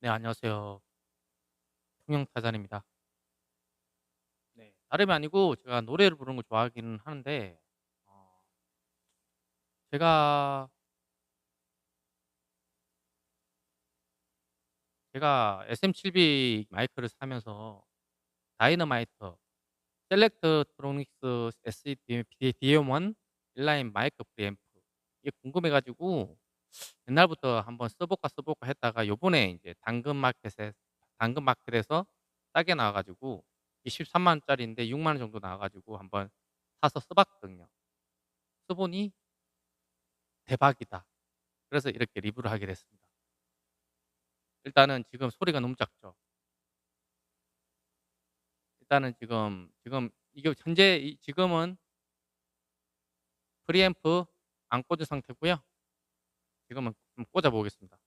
네, 안녕하세요. 통영 타잔입니다. 네, 다름이 아니고 제가 노래를 부르는 걸 좋아하기는 하는데 어 제가 제가 SM7B 마이크를 사면서 다이너마이트, 셀렉트로닉스 SE DM1 인라인 마이크 프리앰프 이게 궁금해 가지고 옛날부터 한번 써 볼까, 써 볼까 했다가 요번에 이제 당근마켓에 당근마켓에서 싸게 나와 가지고 이게 130,000 원짜리인데 60,000원 정도 나와 가지고 한번 사서 써 봤거든요. 써 보니 대박이다. 그래서 이렇게 리뷰를 하게 됐습니다. 일단은 지금 소리가 너무 작죠. 일단은 지금 지금 이게 현재 이 지금은 프리앰프 안 꽂은 상태고요. 지금은 좀 꽂아 보겠습니다.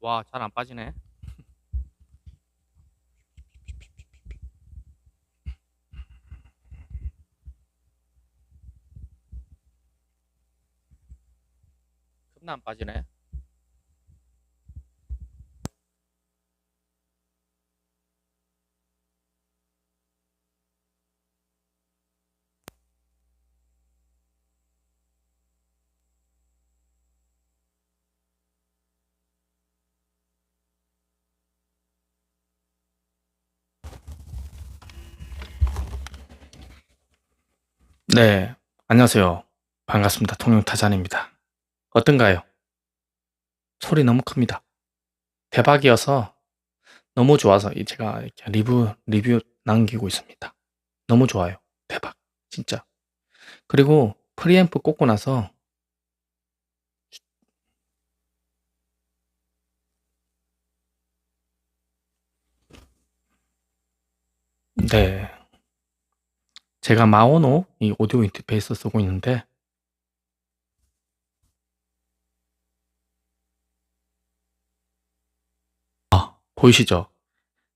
와, 잘 안 빠지네. 겁나 안 빠지네. 네. 안녕하세요. 반갑습니다. 통영 타잔입니다. 어떤가요? 소리 너무 큽니다. 대박이어서 너무 좋아서 이 제가 이렇게 리뷰 리뷰 남기고 있습니다. 너무 좋아요. 대박. 진짜. 그리고 프리앰프 꽂고 나서 네. 제가 마오노 이 오디오 인터페이스 쓰고 있는데 아, 보이시죠?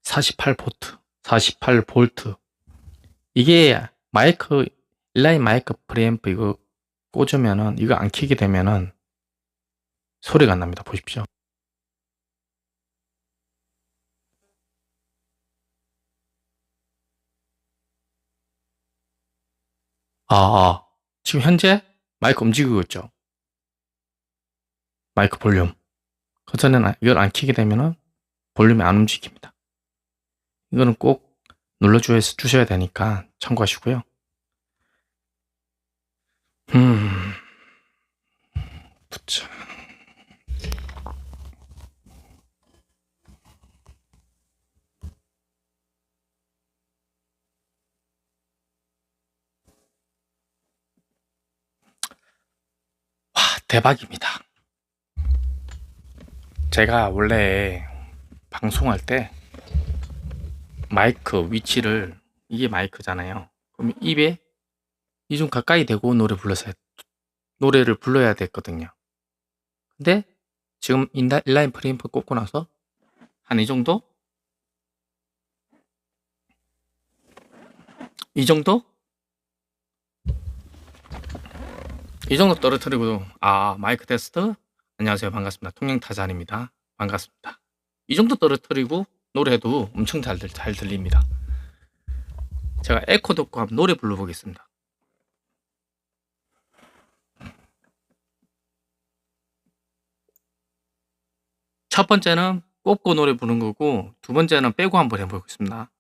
48 보트, 48 볼트. 이게 마이크 인라인 마이크 프리앰프 이거 꽂으면은 이거 안 켜게 되면은 소리가 안 납니다. 보십시오. 아, 아. 지금 현재 마이크 움직이고 있죠? 마이크 볼륨. 그 전에는 아, 이걸 안 켜게 되면은 볼륨이 안 움직입니다. 이거는 꼭 눌러 주셔야 되니까 참고하시고요. 음. 붙자. 와, 대박입니다. 제가 원래 방송할 때 마이크 위치를 이게 마이크잖아요. 그럼 입에 이 좀 가까이 대고 노래 불러서 노래를 불러야 됐거든요. 근데 지금 인다, 인라인 프리앰프 꽂고 나서 한 이 정도? 이 정도? 이 정도 떨어뜨리고 아 마이크 테스트 안녕하세요 반갑습니다 통영 타잔입니다 반갑습니다 이 정도 떨어뜨리고 노래도 엄청 잘, 잘 들립니다. 제가 에코 듣고 한번 노래 불러보겠습니다. 첫 번째는 꼽고 노래 부르는 거고 두 번째는 빼고 한번 해보겠습니다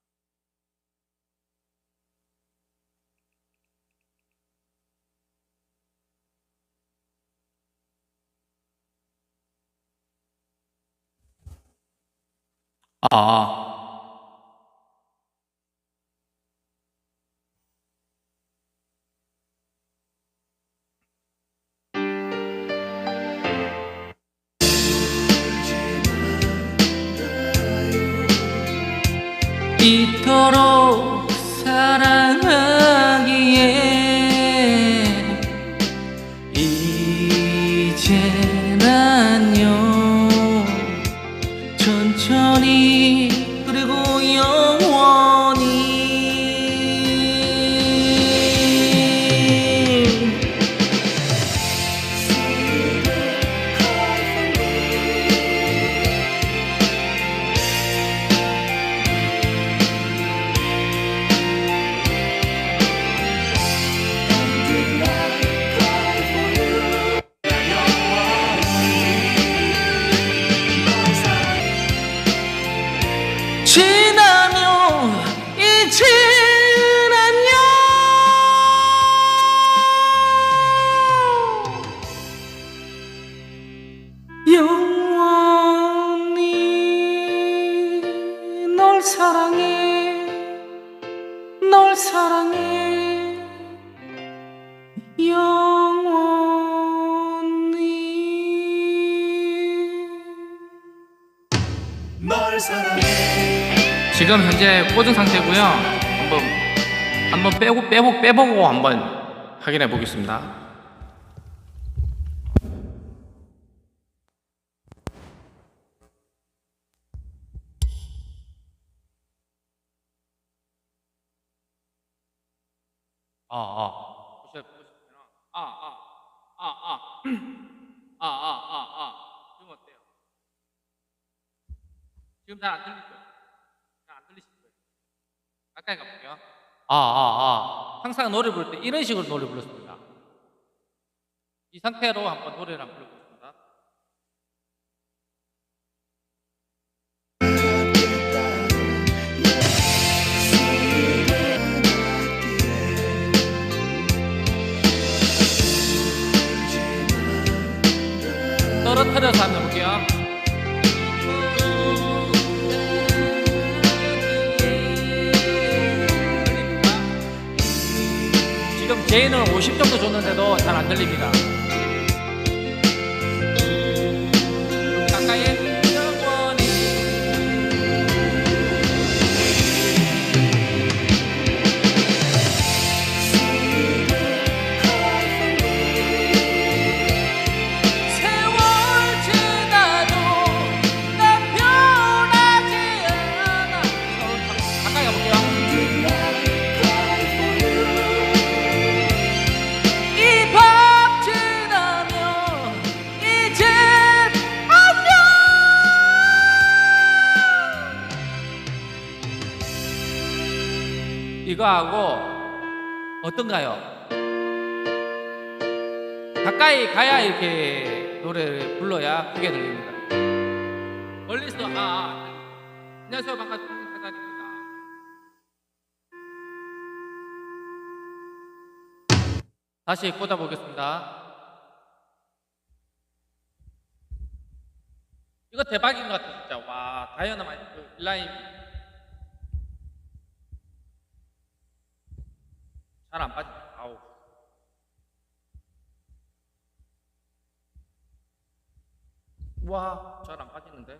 아. 이토록 지금 현재 꽂은 상태고요. 한번 한번 빼고 빼고 빼보고 한번 확인해 보겠습니다. 아, 아. 보시면. 아, 아, 아, 아. 아, 아. 지금 어때요? 지금 잘 안 들리죠? 잘 안 들리실 거예요. 가까이 가볼게요. 아, 아, 아. 항상 노래 부를 때 이런 식으로 노래 불렀습니다. 이 상태로 한번 노래를 한번 불러보겠습 떨어뜨려서 한번 해볼게요. 지금 제인은 50 정도 줬는데도 잘 안 들립니다. 이거 하고 어떤가요? 가까이 가야 이렇게 노래를 불러야 크게 들립니다. 멀리서 아, 아 안녕하세요 반갑습니다 사장입니다. 다시 꽂아 보겠습니다. 이거 대박인 것 같아 진짜. 와 다이어나 마이트 그 라인 잘 안 빠져. 아우. 와, 잘 안 빠지는데.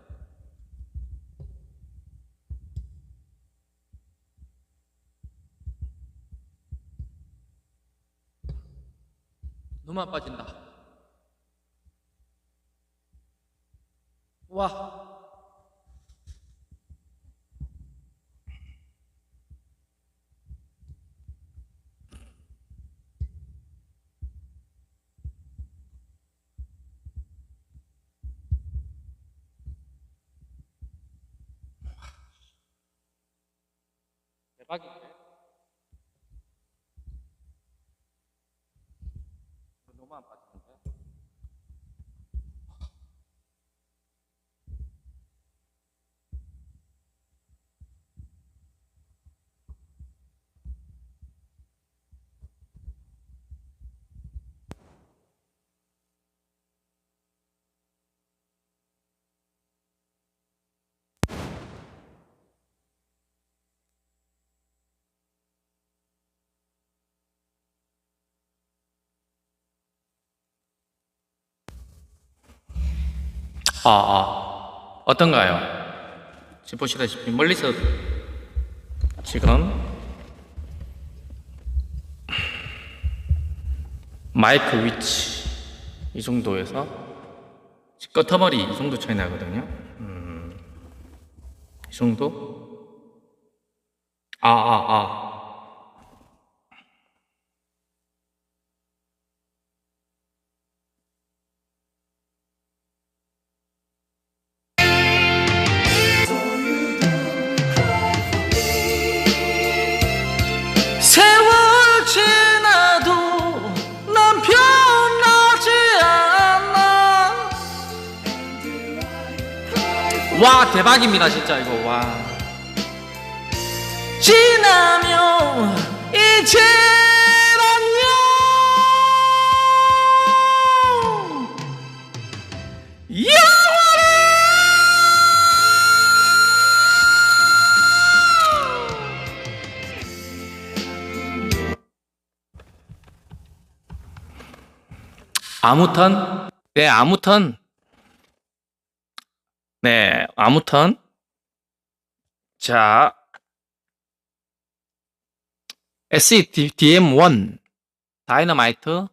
너무 안 빠진다. 와. 대박인데. 너무 안 빠지는데. 아, 아. 어떤가요? 지금 보시다시피 멀리서 지금 마이크 위치 이 정도에서 끄터머리 이 정도 차이 나거든요. 음, 이 정도? 아, 아, 아. 와 대박입니다 진짜 이거. 와. 지나면 이제는요. 영원히 아무튼 네 아무튼 네 아무튼 자 SEDM1 다이너마이트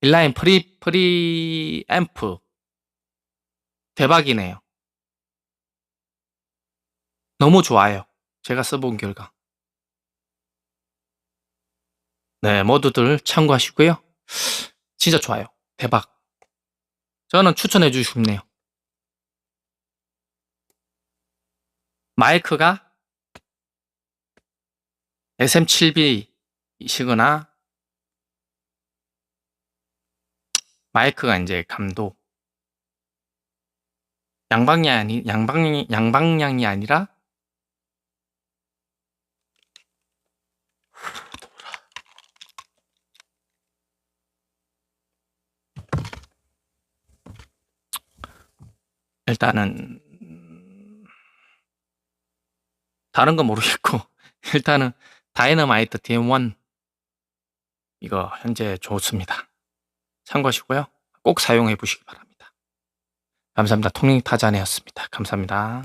인라인 프리 프리 앰프 대박이네요. 너무 좋아요. 제가 써본 결과. 네, 모두들 참고하시고요. 진짜 좋아요. 대박. 저는 추천해 주고 싶네요. 마이크가 SM7B이시거나 마이크가 이제 감도 양방향이 양방 양방향이 아니라 일단은 다른 건 모르겠고 일단은 다이너마이트 DM1 이거 현재 좋습니다. 참고하시고요. 꼭 사용해 보시기 바랍니다. 감사합니다. 통행 타잔이었습니다. 감사합니다.